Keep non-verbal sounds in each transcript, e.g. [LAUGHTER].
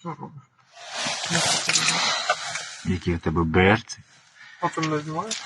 Що робиш? Які у тебе берці? А ти не знімаєш?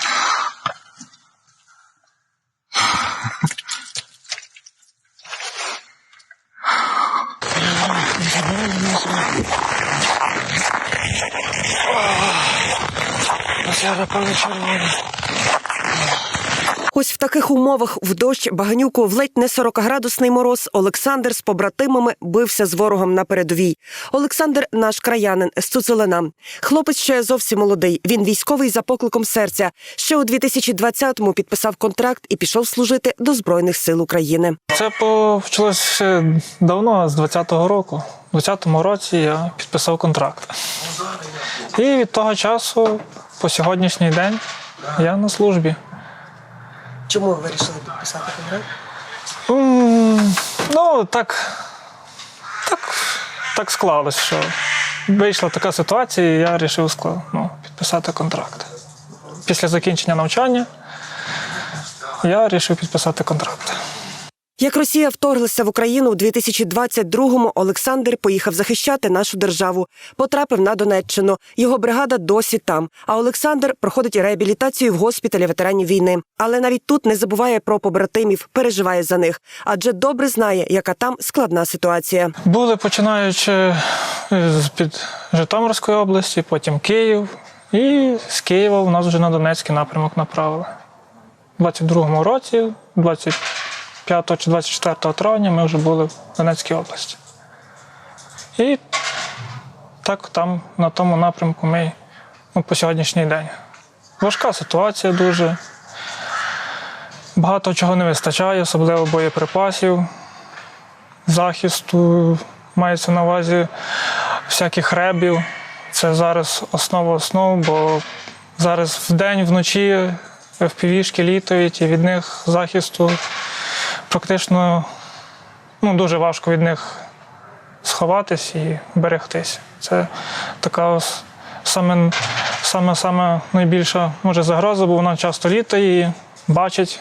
Ось в таких умовах в дощ баганюку в ледь не 40-градусний мороз Олександр з побратимами бився з ворогом на передовій. Олександр наш краянин з Цуцелина. Хлопець ще зовсім молодий. Він військовий за покликом серця. Ще у 2020-му підписав контракт і пішов служити до Збройних сил України. Це почалося ще давно, з 20-го року. У 20-му році я підписав контракт. І від того часу по сьогоднішній день я на службі. Чому ви вирішили підписати контракт? Mm, Ну, так, так, так склалось, що вийшла така ситуація, і я вирішив ну, підписати контракт. Після закінчення навчання я вирішив підписати контракт. Як Росія вторглася в Україну у 2022-му, Олександр поїхав захищати нашу державу. Потрапив на Донеччину. Його бригада досі там. А Олександр проходить реабілітацію в госпіталі ветеранів війни. Але навіть тут не забуває про побратимів, переживає за них, адже добре знає, яка там складна ситуація. Були починаючи з під Житомирської області, потім Київ. І з Києва у нас вже на Донецький напрямок направили. У 22-му році, 25 чи 24 травня, ми вже були в Донецькій області. І так там, на тому напрямку ми ну, по сьогоднішній день. Важка ситуація дуже. Багато чого не вистачає, особливо боєприпасів захисту, мається на увазі всяких ребів. Це зараз основа основ, бо зараз вдень, вночі впівішки літають, і від них захисту практично ну, дуже важко від них сховатись і берегтись. Це така саме, саме, саме найбільша може загроза, бо вона часто літає і бачить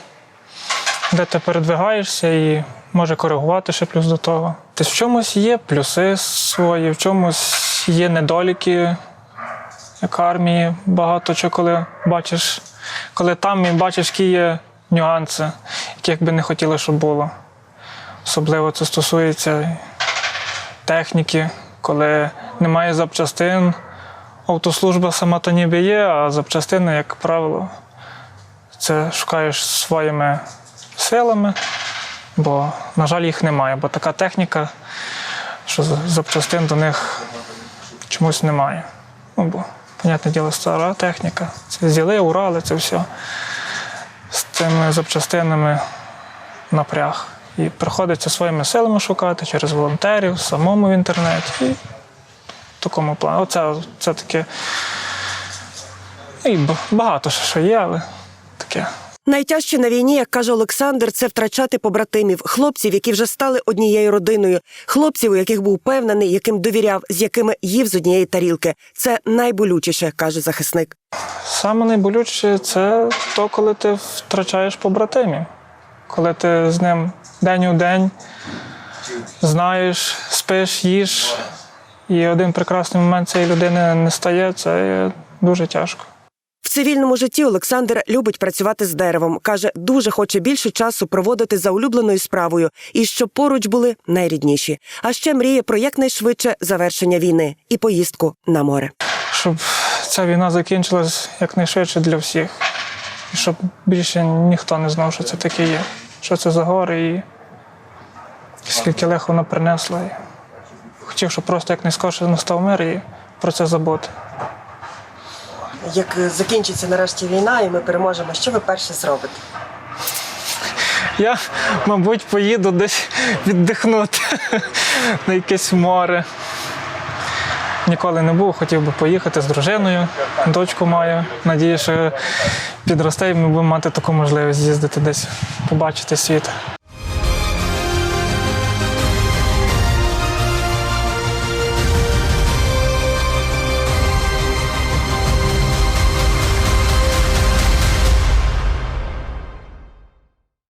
де ти передвигаєшся і може коригувати ще плюс до того. Тобто в чомусь є плюси свої, в чомусь є недоліки, як армії. Багато чого, коли бачиш, коли там і бачиш, які є нюанси, яких би не хотіли, щоб було. Особливо це стосується техніки, коли немає запчастин. Автослужба сама то ніби є, а запчастини, як правило, це шукаєш своїми силами, бо, на жаль, їх немає. Бо така техніка, що запчастин до них чомусь немає. Ну, бо, понятне діло, стара техніка. Це зіли, Урали, це все. З цими запчастинами напряг. І приходиться своїми силами шукати через волонтерів, самому в інтернеті. І в такому плані. Оце це таке. І багато що є, але таке. Найтяжче на війні, як каже Олександр, це втрачати побратимів, хлопців, які вже стали однією родиною, хлопців, у яких був впевнений, яким довіряв, з якими їв з однієї тарілки. Це найболючіше, каже захисник. Саме найболючіше це то, коли ти втрачаєш побратимів, коли ти з ним день у день знаєш, спиш, їш, і один прекрасний момент цієї людини не стає, це дуже тяжко. Цивільному житті Олександр любить працювати з деревом. каже, дуже хоче більше часу проводити за улюбленою справою і щоб поруч були найрідніші. А ще мріє про якнайшвидше завершення війни і поїздку на море. Щоб ця війна закінчилась якнайшвидше для всіх. І щоб більше ніхто не знав, що це таке є, що це за гори і скільки лех вона принесла. Хотів, щоб просто якнайскорше настав мир і про це забути. Як закінчиться нарешті війна, і ми переможемо, що ви перше зробите? Я, мабуть, поїду десь віддихнути [LAUGHS] на якесь море. Ніколи не був, хотів би поїхати з дружиною. Дочку маю. Надію, що підросте, і ми будемо мати таку можливість з'їздити десь, побачити світ.